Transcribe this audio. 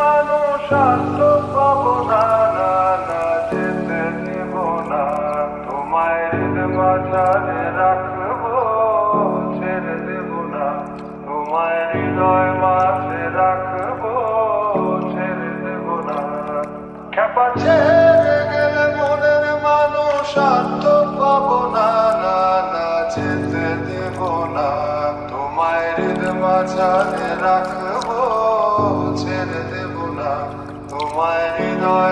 মানুষ রাখব ছেড়ে দেব না। তোমায় হৃদয়